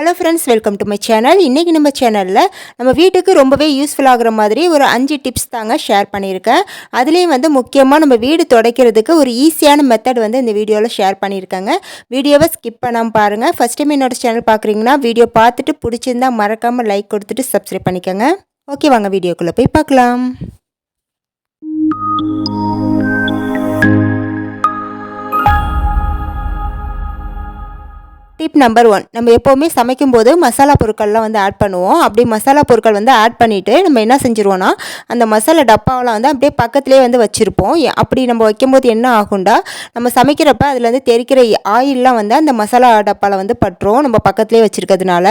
Hello friends welcome to my channel இன்றைக்கி நம்ம சேனலில் நம்ம வீட்டுக்கு ரொம்பவே யூஸ்ஃபுல் ஆகிற மாதிரி ஒரு அஞ்சு டிப்ஸ் தாங்க ஷேர் பண்ணியிருக்கேன். அதுலேயும் வந்து முக்கியமாக நம்ம வீடு துடைக்கிறதுக்கு ஒரு ஈஸியான மெத்தட் வந்து இந்த வீடியோவில் ஷேர் பண்ணியிருக்காங்க. வீடியோவை ஸ்கிப் பண்ணாமல் பாருங்கள் ஃபஸ்ட் டைம் என்னோட சேனல் பார்க்குறீங்கன்னா வீடியோ பார்த்துட்டு பிடிச்சிருந்தா மறக்காமல் லைக் கொடுத்துட்டு சப்ஸ்கிரைப் பண்ணிக்கோங்க. ஓகே வாங்க வீடியோக்குள்ளே போய் பார்க்கலாம். டிப் நம்பர் ஒன் நம்ம எப்போவுமே சமைக்கும்போது மசாலா பொருட்கள்லாம் வந்து ஆட் பண்ணுவோம். அப்படி மசாலா பொருட்கள் வந்து ஆட் பண்ணிவிட்டு நம்ம என்ன செஞ்சுருவோன்னா அந்த மசாலா டப்பாவெலாம் வந்து அப்படியே பக்கத்துலேயே வந்து வச்சுருப்போம். அப்படி நம்ம வைக்கும்போது என்ன ஆகும்டா நம்ம சமைக்கிறப்ப அதுலேருந்து தெரிக்கிற ஆயிலெலாம் வந்து அந்த மசாலா டப்பாவில் வந்து பட்டுரும். நம்ம பக்கத்துலேயே வச்சுருக்கிறதுனால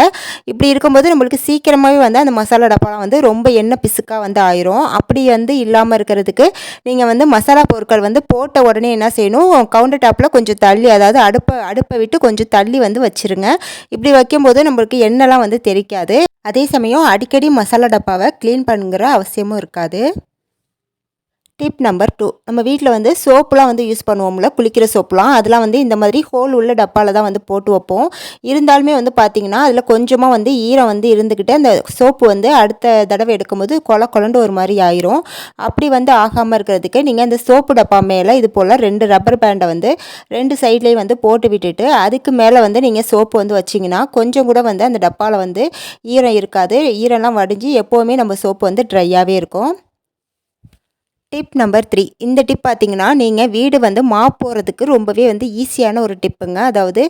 இப்படி இருக்கும்போது நம்மளுக்கு சீக்கிரமாகவே வந்து அந்த மசாலா டப்பாலாம் வந்து ரொம்ப எண்ணெய் பிசுக்காக வந்து ஆயிரும். அப்படி வந்து இல்லாமல் இருக்கிறதுக்கு நீங்கள் வந்து மசாலா பொருட்கள் வந்து போட்ட உடனே என்ன செய்யணும் கவுண்டர் டாப்பில் கொஞ்சம் தள்ளி அதாவது அடுப்பை அடுப்பை விட்டு கொஞ்சம் தள்ளி வந்து வச்சிருங்க. இப்படி வைக்கும்போது நம்மளுக்கு எண்ணெய்லாம் வந்து தெரிக்காது அதே சமயம் அடிக்கடி மசாலா டப்பாவை க்ளீன் பண்ணுங்கிற அவசியமும் இருக்காது. டிப் நம்பர் டூ நம்ம வீட்டில் வந்து சோப்புலாம் வந்து யூஸ் பண்ணுவோம்ல குளிக்கிற சோப்புலாம். அதெல்லாம் வந்து இந்த மாதிரி ஹோல் உள்ள டப்பாவில் தான் வந்து போட்டு வைப்போம். இருந்தாலுமே வந்து பார்த்திங்கன்னா அதில் கொஞ்சமாக வந்து ஈரம் வந்து இருந்துக்கிட்டு அந்த சோப்பு வந்து அடுத்த தடவை எடுக்கும்போது கொல கொலண்டு ஒரு மாதிரி ஆயிரும். அப்படி வந்து ஆகாமல் இருக்கிறதுக்கு நீங்கள் அந்த சோப்பு டப்பா மேலே இது போல் ரெண்டு ரப்பர் பேண்டை வந்து ரெண்டு சைட்லேயும் வந்து போட்டு விட்டுட்டு அதுக்கு மேலே வந்து நீங்கள் சோப்பு வந்து வச்சிங்கன்னா கொஞ்சம் கூட வந்து அந்த டப்பாவில் வந்து ஈரம் இருக்காது. ஈரம்லாம் வடிஞ்சு எப்போவுமே நம்ம சோப்பு வந்து ட்ரையாகவே இருக்கும். டிப் நம்பர் த்ரீ இந்த டிப் பார்த்தீங்கன்னா நீங்கள் வீடு வந்து மாப் போகிறதுக்கு ரொம்பவே வந்து ஈஸியான ஒரு டிப்புங்க அதாவது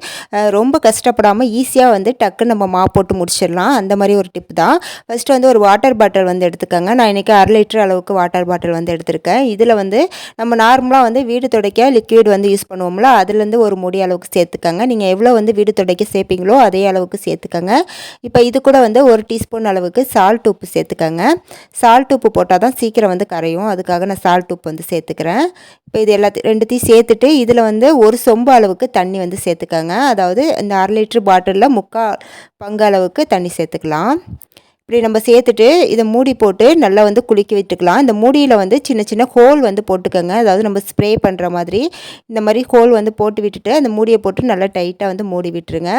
ரொம்ப கஷ்டப்படாமல் ஈஸியாக வந்து டக்குன்னு நம்ம மாப் போட்டு முடிச்சிடலாம். அந்த மாதிரி ஒரு டிப் தான். ஃபஸ்ட்டு வந்து ஒரு வாட்டர் பாட்டில் வந்து எடுத்துக்கோங்க. நான் இன்றைக்கி அரை லிட்டர் அளவுக்கு வாட்டர் பாட்டில் வந்து எடுத்திருக்கேன். இதில் வந்து நம்ம நார்மலாக வந்து வீடு துடைக்க லிக்விட் வந்து யூஸ் பண்ணுவோம்ல அதுலேருந்து ஒரு முடி அளவுக்கு சேர்த்துக்கோங்க. நீங்கள் எவ்வளோ வந்து வீடு துடைக்க சேர்ப்பீங்களோ அதே அளவுக்கு சேர்த்துக்கோங்க. இப்போ இது கூட வந்து ஒரு டீஸ்பூன் அளவுக்கு சால்ட் உப்பு சேர்த்துக்கோங்க. சால்ட் உப்பு போட்டால் தான் சீக்கிரம் வந்து கரையும். அதுக்காக நான் சால்ட் உப்பு வந்து சேர்த்துக்கிறேன். இப்போ இது எல்லாத்தையும் ரெண்டுத்தையும் சேர்த்துட்டு இதில் வந்து ஒரு சொம்பு அளவுக்கு தண்ணி வந்து சேர்த்துக்கோங்க. அதாவது இந்த அரை லிட்ரு பாட்டிலில் முக்கால் பங்கு அளவுக்கு தண்ணி சேர்த்துக்கலாம். இப்படி நம்ம சேர்த்துட்டு இதை மூடி போட்டு நல்லா வந்து குளிக்க விட்டுக்கலாம். இந்த மூடியில் வந்து சின்ன சின்ன ஹோல் வந்து போட்டுக்கோங்க. அதாவது நம்ம ஸ்ப்ரே பண்ணுற மாதிரி இந்த மாதிரி ஹோல் வந்து போட்டு விட்டுட்டு அந்த மூடியை போட்டு நல்லா டைட்டாக வந்து மூடி விட்டுருங்க.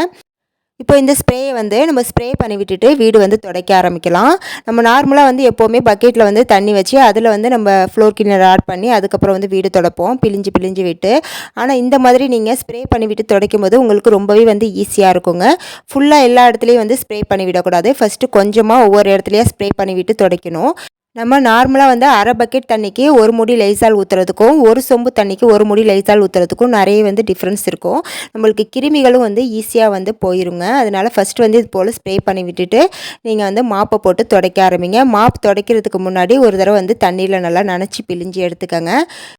இப்போ இந்த ஸ்ப்ரேயை வந்து நம்ம ஸ்ப்ரே பண்ணி விட்டுட்டு வீடு வந்து துடைக்க ஆரம்பிக்கலாம். நம்ம நார்மலாக வந்து எப்போவுமே பக்கெட்டில் வந்து தண்ணி வச்சு அதில் வந்து நம்ம ஃப்ளோர் கிளீனர் ஆட் பண்ணி அதுக்கப்புறம் வந்து வீடு துடைப்போம். பிழிஞ்சு பிழிஞ்சு விட்டு. ஆனால் இந்த மாதிரி நீங்கள் ஸ்ப்ரே பண்ணி விட்டு துடைக்கும் போது உங்களுக்கு ரொம்பவே வந்து ஈஸியாக இருக்குங்க. ஃபுல்லாக எல்லா இடத்துலையும் வந்து ஸ்ப்ரே பண்ணி விடக்கூடாது. ஃபஸ்ட்டு கொஞ்சமாக ஒவ்வொரு இடத்துலையும் ஸ்ப்ரே பண்ணி விட்டு துடைக்கணும். நம்ம நார்மலாக வந்து அரை பக்கெட் தண்ணிக்கு ஒரு முடி லைசால் ஊற்றுறதுக்கும் ஒரு சொம்பு தண்ணிக்கு ஒரு முடி லைசால் ஊற்றுறதுக்கும் நிறைய வந்து டிஃப்ரென்ஸ் இருக்கும். நம்மளுக்கு கிருமிகளும் வந்து ஈஸியாக வந்து போயிருங்க. அதனால் ஃபஸ்ட்டு வந்து இது போல் ஸ்ப்ரே பண்ணி விட்டுட்டு நீங்கள் வந்து மாப்பை போட்டு துடைக்க ஆரம்பிங்க. மாப் துடைக்கிறதுக்கு முன்னாடி ஒரு தடவை வந்து தண்ணியில் நல்லா நனைச்சி பிழிஞ்சு எடுத்துக்கோங்க.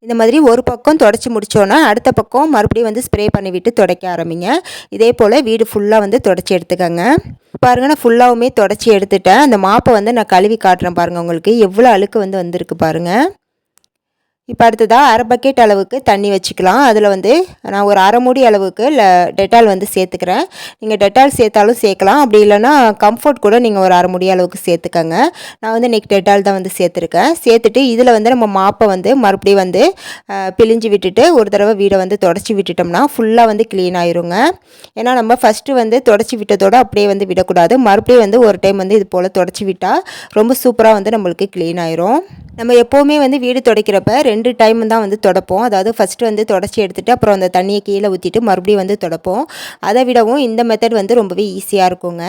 இந்த மாதிரி ஒரு பக்கம் தொடச்சி முடித்தோன்னா அடுத்த பக்கம் மறுபடியும் வந்து ஸ்ப்ரே பண்ணி விட்டு துடைக்க ஆரம்பிங்க. இதே போல் வீடு ஃபுல்லாக வந்து தொடச்சி எடுத்துக்கோங்க. பாருங்க நான் ஃபுல்லாகவுமே தொடச்சி எடுத்துட்டேன். அந்த மாப்பை வந்து நான் கழுவி காட்டுறேன் பாருங்கள் உங்களுக்கு. எவ்வளோ அழுக்கு வந்து வந்திருக்கு பாருங்கள் இப்போ அடுத்ததாக அரை பக்கெட் அளவுக்கு தண்ணி வச்சுக்கலாம். அதில் வந்து நான் ஒரு அரை மூடி அளவுக்கு டெட்டால் வந்து சேர்த்துக்கிறேன். நீங்கள் டெட்டால் சேர்த்தாலும் சேர்க்கலாம். அப்படி இல்லைன்னா கம்ஃபர்ட் கூட நீங்கள் ஒரு அரை மூடி அளவுக்கு சேர்த்துக்கங்க. நான் வந்து இன்றைக்கி டெட்டால் தான் வந்து சேர்த்துருக்கேன். சேர்த்துட்டு இதில் வந்து நம்ம மாப்பை வந்து மறுபடியும் வந்து பிழிஞ்சு விட்டுட்டு ஒரு தடவை வீடை வந்து தொடச்சி விட்டுட்டோம்னா ஃபுல்லாக வந்து க்ளீன் ஆயிருங்க. ஏன்னா நம்ம ஃபஸ்ட்டு வந்து தொடச்சி விட்டதோட அப்படியே வந்து விடக்கூடாது. மறுபடியும் வந்து ஒரு டைம் வந்து இது போல் தொடச்சி விட்டால் ரொம்ப சூப்பராக வந்து நம்மளுக்கு க்ளீன் ஆயிரும். நம்ம எப்போவுமே வந்து வீடு துடைக்கிறப்ப ரெண்டு ரெண்டு டைம் தான் வந்து தொடப்போம். அதாவது ஃபஸ்ட்டு வந்து தொடச்சி எடுத்துட்டு அப்புறம் அந்த தண்ணியை கீழே ஊற்றிட்டு மறுபடியும் வந்து துடைப்போம். அதை விடவும் இந்த மெத்தட் வந்து ரொம்பவே ஈஸியாக இருக்குங்க.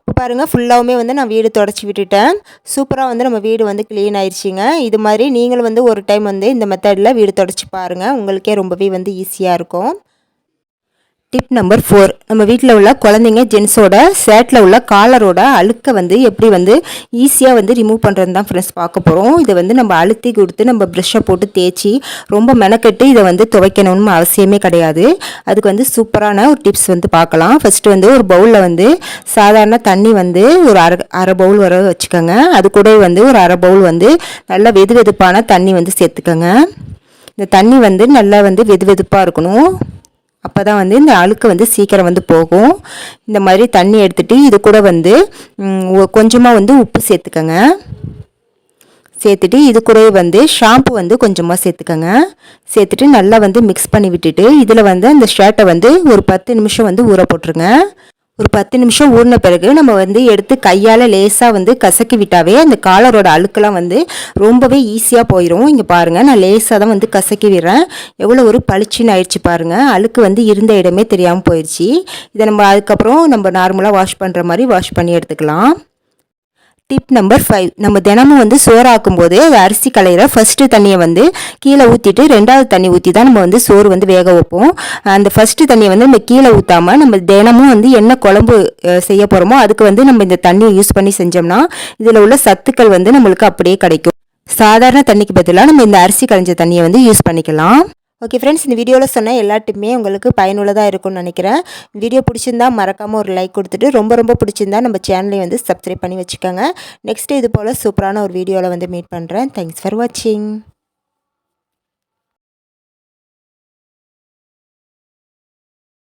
இப்போ பாருங்கள் ஃபுல்லாகவுமே வந்து நான் வீடு தொடச்சி விட்டுட்டேன். சூப்பராக வந்து நம்ம வீடு வந்து க்ளீன் ஆயிடுச்சிங்க இது மாதிரி நீங்களும் வந்து ஒரு டைம் வந்து இந்த மெத்தடில் வீடு தொடச்சி பாருங்கள் உங்களுக்கே ரொம்பவே வந்து ஈஸியாக இருக்கும். டிப் நம்பர் ஃபோர் நம்ம வீட்டில் உள்ள குழந்தைங்க ஜென்ஸோட ஷர்ட்டில் உள்ள காலரோட அழுக்கை வந்து எப்படி வந்து ஈஸியாக வந்து ரிமூவ் பண்ணுறது தான் ஃப்ரெண்ட்ஸ் பார்க்க போகிறோம் இதை வந்து நம்ம அழுத்தி கொடுத்து நம்ம ப்ரெஷ்ஷை போட்டு தேய்ச்சி ரொம்ப மெனக்கெட்டு இதை வந்து துவைக்கணும்னு அவசியமே கிடையாது. அதுக்கு வந்து சூப்பரான ஒரு டிப்ஸ் வந்து பார்க்கலாம். ஃபஸ்ட்டு வந்து ஒரு பவுலில் வந்து சாதாரண தண்ணி வந்து ஒரு அரை அரை பவுல் வர வச்சுக்கோங்க. அது கூட வந்து ஒரு அரை பவுல் வந்து நல்லா வெது வெதுப்பான தண்ணி வந்து சேர்த்துக்கோங்க. இந்த தண்ணி வந்து நல்லா வந்து வெது வெதுப்பாக இருக்கணும். அப்போ தான் வந்து இந்த அழுக்கு வந்து சீக்கிரம் வந்து போகும். இந்த மாதிரி தண்ணி எடுத்துகிட்டு இது கூட வந்து கொஞ்சமாக வந்து உப்பு சேர்த்துக்கங்க. சேர்த்துட்டு இது கூடவே வந்து ஷாம்பு வந்து கொஞ்சமாக சேர்த்துக்கோங்க. சேர்த்துட்டு நல்லா வந்து மிக்ஸ் பண்ணி விட்டுட்டு இதில் வந்து அந்த ஷர்ட்டை வந்து ஒரு பத்து நிமிஷம் வந்து ஊற போட்டுருங்க. ஒரு பத்து நிமிஷம் ஊறின பிறகு நம்ம வந்து எடுத்து கையால் லேசாக வந்து கசக்கி விட்டாவே அந்த காலரோட அழுக்கெல்லாம் வந்து ரொம்பவே ஈஸியாக போயிடும் இங்கே பாருங்கள் நான் லேசாக தான் வந்து கசக்கி விடுறேன். எவ்வளோ ஒரு பளிச்சின்னு ஆயிடுச்சு பாருங்கள் அழுக்கு வந்து இருந்த இடமே தெரியாமல் போயிடுச்சு. இதை நம்ம அதுக்கப்புறம் நம்ம நார்மலாக வாஷ் பண்ணுற மாதிரி வாஷ் பண்ணி எடுத்துக்கலாம். டிப் நம்பர் ஃபைவ் நம்ம தினமும் வந்து சோறாக்கும் போது அது அரிசி கலையிற ஃபஸ்ட்டு தண்ணியை வந்து கீழே ஊற்றிட்டு ரெண்டாவது தண்ணி ஊற்றி தான் நம்ம வந்து சோறு வந்து வேக வைப்போம். அந்த ஃபஸ்ட்டு தண்ணியை வந்து நம்ம கீழே ஊற்றாமல் நம்ம தினமும் வந்து என்ன குழம்பு செய்ய போகிறோமோ அதுக்கு வந்து நம்ம இந்த தண்ணியை யூஸ் பண்ணி செஞ்சோம்னா இதில் உள்ள சத்துக்கள் வந்து நம்மளுக்கு அப்படியே கிடைக்கும். சாதாரண தண்ணிக்கு பதிலாக நம்ம இந்த அரிசி களைஞ்ச தண்ணியை வந்து யூஸ் பண்ணிக்கலாம். ஓகே ஃப்ரெண்ட்ஸ் இந்த வீடியோவில் சொன்ன எல்லா டிப்புமே உங்களுக்கு பயனுள்ளதாக இருக்கும்னு நினைக்கிறேன். வீடியோ பிடிச்சிருந்தா மறக்காமல் ஒரு லைக் கொடுத்துட்டு ரொம்ப ரொம்ப பிடிச்சிருந்தா நம்ம சேனலை வந்து சப்ஸ்கிரைப் பண்ணி வச்சுக்கோங்க. நெக்ஸ்ட் இது போல் சூப்பரான ஒரு வீடியோவில் வந்து மீட் பண்ணுறேன் தேங்க்ஸ் ஃபார் வாட்சிங்